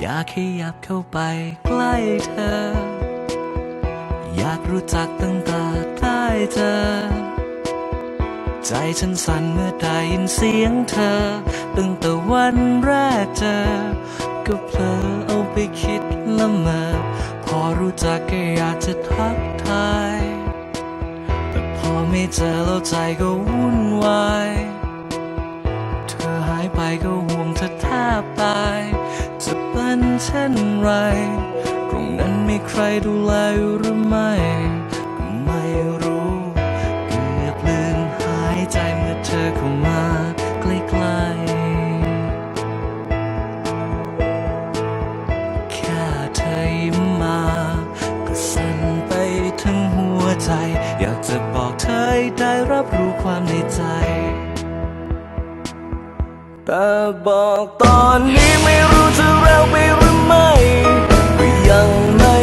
อยากขยับเข้าไปใกล้เธอ อยากรู้จักตั้งแต่ได้เจอ ใจฉันสั่นเมื่อได้ยินเสียงเธอ ตั้งแต่วันแรกเจอ ก็เพลอเอาไปคิดละเมอพอรู้จักก็อยากจะทักทาย แต่พอไม่เจอแล้วใจก็วุ่นวาย เช่นไร ตรงนั้นมีใครดูแลหรือไม่ก็ไม่รู้เกือบลืมหายใจเมื่อเธอเข้ามาใกล้ๆ แค่เธอยิ้มมา ก็สั่นไปทั้งหัวใจ อยากจะบอกเธอได้รับรู้ความในใจ แต่บอกตอนนี้ไม่รู้จะเร็วไปหรือไม่ก็ยังไม่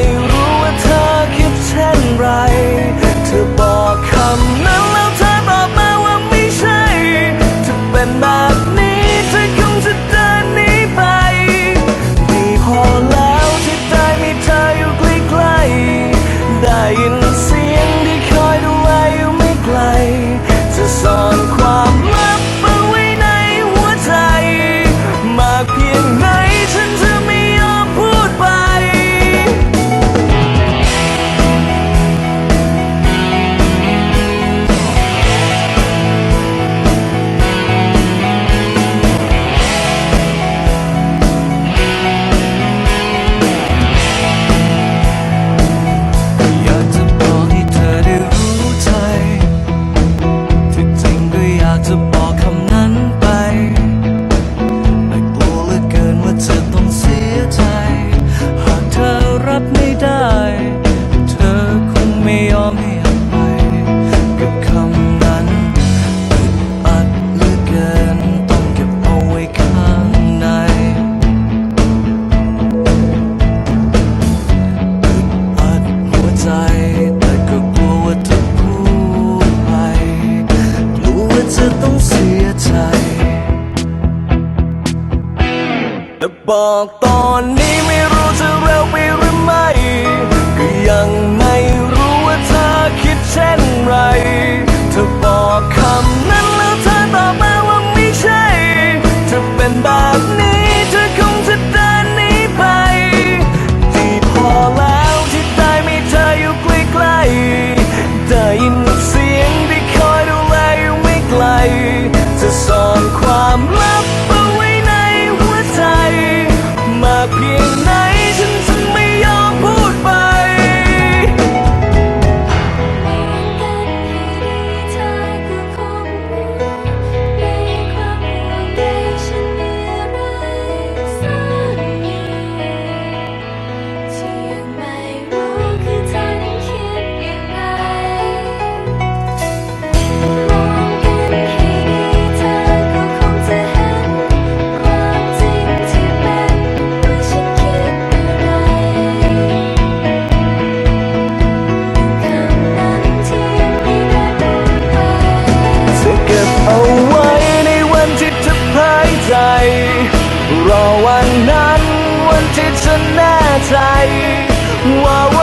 เธอคงไม่ยอมให้อภัยกับคำนั้นอึดอัดเหลือเกินต้องเก็บเอาไว้ข้างในอึดอัดหัวใจ แต่ก็กลัวว่าจะพูดไปกลัวว่าจะต้องเสียใจ แต่บอกตอนนี้ไม่ อ ที่ฉันแน่ใจว่า